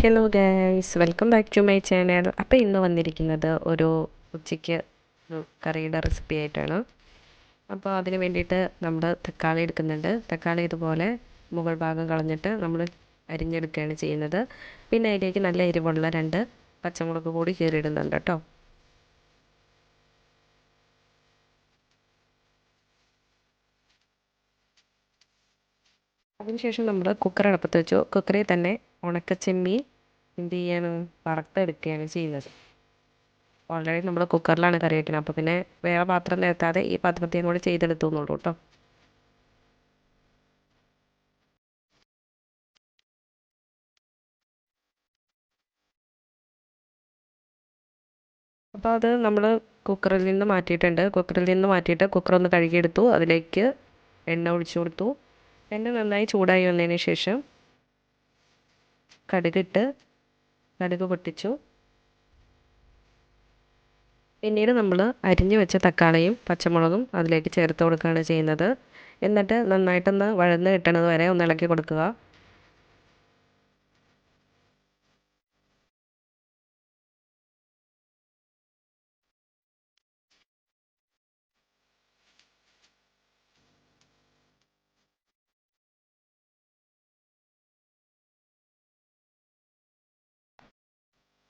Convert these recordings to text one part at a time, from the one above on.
Hello guys welcome back to my channel അപ്പോൾ ഇന്ന് വന്നിരിക്കുന്നത് ഒരു ഉച്ചയ്ക്ക് ഒരു കറിയുടെ റെസിപ്പി ആയിട്ടാണ്. അപ്പോൾ അതിന് വേണ്ടിയിട്ട് നമ്മൾ തക്കാളി എടുക്കുന്നുണ്ട്. തക്കാളി ഇതുപോലെ മുകൾ ഭാഗം കളഞ്ഞിട്ട് നമ്മൾ അരിഞ്ഞെടുക്കുകയാണ് ചെയ്യുന്നത്. പിന്നെ അതിലേക്ക് നല്ല എരിവുള്ള രണ്ട് പച്ചമുളക് കൂടി കീറിയിടുന്നുണ്ട് കേട്ടോ. അതിനുശേഷം നമ്മൾ കുക്കർ അടുപ്പത്ത് വെച്ചു. കുക്കറിൽ തന്നെ ഉണക്കച്ചെമ്മീൻ എന്ത് ചെയ്യാണ്? വറുത്തെടുക്കുകയാണ് ചെയ്യുന്നത്. ഓൾറെഡി നമ്മൾ കുക്കറിലാണ് കറി വയ്ക്കുന്നത് അപ്പോൾ പിന്നെ വേറെ പാത്രം നിരത്താതെ ഈ പാത്രത്തെയും കൂടി ചെയ്തെടുത്തു എന്നുള്ളൂ കേട്ടോ. അപ്പോൾ അത് നമ്മൾ കുക്കറിൽ നിന്ന് മാറ്റിയിട്ടുണ്ട്. കുക്കറിൽ നിന്ന് മാറ്റിയിട്ട് കുക്കർ ഒന്ന് കഴുകിയെടുത്തു. അതിലേക്ക് എണ്ണ ഒഴിച്ചു കൊടുത്തു. എണ്ണ നന്നായി ചൂടായി വന്നതിന് ശേഷം കടുകിട്ട് കടുക് പൊട്ടിച്ചു. പിന്നീട് നമ്മൾ അരിഞ്ഞു വെച്ച തക്കാളിയും പച്ചമുളകും അതിലേക്ക് ചേർത്ത് കൊടുക്കുകയാണ് ചെയ്യുന്നത്. എന്നിട്ട് നന്നായിട്ടൊന്ന് വഴന്ന് കിട്ടണത് വരെ ഒന്ന് ഇളക്കി കൊടുക്കുക.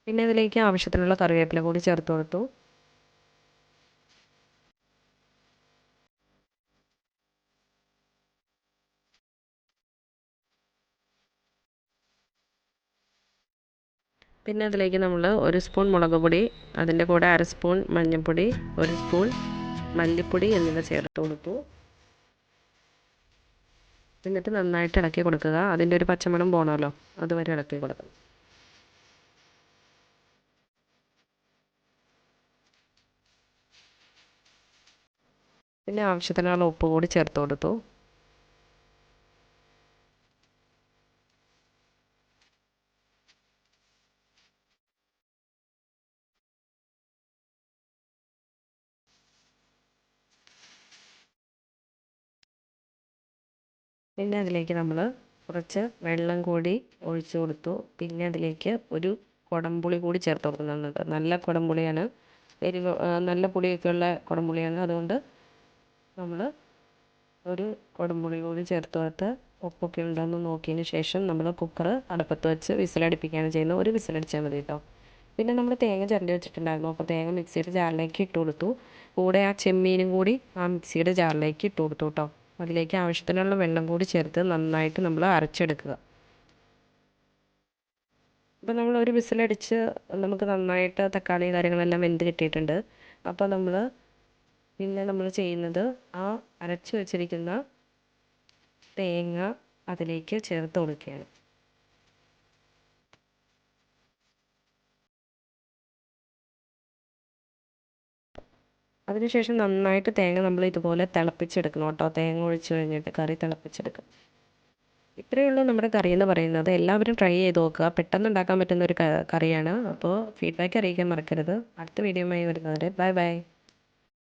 പിന്നെ അതിലേക്ക് ആവശ്യത്തിനുള്ള കറിവേപ്പില കൂടി ചേർത്ത് കൊടുത്തു. പിന്നെ അതിലേക്ക് നമ്മൾ ഒരു സ്പൂൺ മുളക് പൊടി അതിന്റെ കൂടെ അര സ്പൂൺ മഞ്ഞൾപ്പൊടി ഒരു സ്പൂൺ മല്ലിപ്പൊടി എന്നിവ ചേർത്ത് കൊടുത്തു. എന്നിട്ട് നന്നായിട്ട് ഇളക്കി കൊടുക്കുക. അതിന്റെ ഒരു പച്ചമണം പോകണമല്ലോ അതുവരെ ഇളക്കി കൊടുക്കണം. പിന്നെ ആവശ്യത്തിനുള്ള ഉപ്പ് കൂടി ചേർത്ത് കൊടുത്തു. പിന്നെ അതിലേക്ക് നമ്മൾ കുറച്ച് വെള്ളം കൂടി ഒഴിച്ചു കൊടുത്തു. പിന്നെ അതിലേക്ക് ഒരു കുടംപുളി കൂടി ചേർത്ത് കൊടുക്കുന്നുണ്ട് നല്ല കുടംപുളിയാണ്. എരിവ് നല്ല പുളിയൊക്കെയുള്ള കുടംപുളിയാണ്. അതുകൊണ്ട് നമ്മൾ ഒരു കുടംപുളി കൂടി ചേർത്ത് കൊടുത്ത് ഉപ്പൊക്കെ ഉണ്ടോയെന്ന് നോക്കിയതിന് ശേഷം നമ്മൾ കുക്കർ അടുപ്പത്ത് വെച്ച് വിസിലടിപ്പിക്കുകയാണ് ചെയ്യുന്നത്. ഒരു വിസിലടിച്ചാൽ മതി കേട്ടോ പിന്നെ നമ്മൾ തേങ്ങ ചിരണ്ടി വെച്ചിട്ടുണ്ടായിരുന്നു. അപ്പോൾ തേങ്ങ മിക്സിയുടെ ജാറിലേക്ക് ഇട്ട് കൊടുത്തു. കൂടെ ആ ചെമ്മീനും കൂടി ആ മിക്സിയുടെ ജാറിലേക്ക് ഇട്ട് കൊടുത്തു കേട്ടോ അതിലേക്ക് ആവശ്യത്തിനുള്ള വെള്ളം കൂടി ചേർത്ത് നന്നായിട്ട് നമ്മൾ അരച്ചെടുക്കുക. അപ്പോൾ നമ്മൾ ഒരു വിസിലടിച്ച് നമുക്ക് നന്നായിട്ട് തക്കാളി കാര്യങ്ങളെല്ലാം വെന്ത് കിട്ടിയിട്ടുണ്ട്. അപ്പോൾ നമ്മൾ പിന്നെ നമ്മൾ ചെയ്യുന്നത് ആ അരച്ചു വച്ചിരിക്കുന്ന തേങ്ങ അതിലേക്ക് ചേർത്ത് കൊടുക്കുകയാണ്. അതിനുശേഷം നന്നായിട്ട് തേങ്ങ നമ്മൾ ഇതുപോലെ തിളപ്പിച്ചെടുക്കണം കേട്ടോ. തേങ്ങ ഒഴിച്ച് കഴിഞ്ഞിട്ട് കറി തിളപ്പിച്ചെടുക്കണം ഇത്രയേ ഉള്ളൂ നമ്മുടെ കറി എന്ന് പറയുന്നത്. എല്ലാവരും ട്രൈ ചെയ്ത് നോക്കുക. പെട്ടെന്ന് ഉണ്ടാക്കാൻ പറ്റുന്ന ഒരു കറിയാണ്. അപ്പോൾ ഫീഡ്ബാക്ക് അറിയിക്കാൻ മറക്കരുത്. അടുത്ത വീഡിയോയുമായി വരുന്നവരെ ബൈ ബൈ.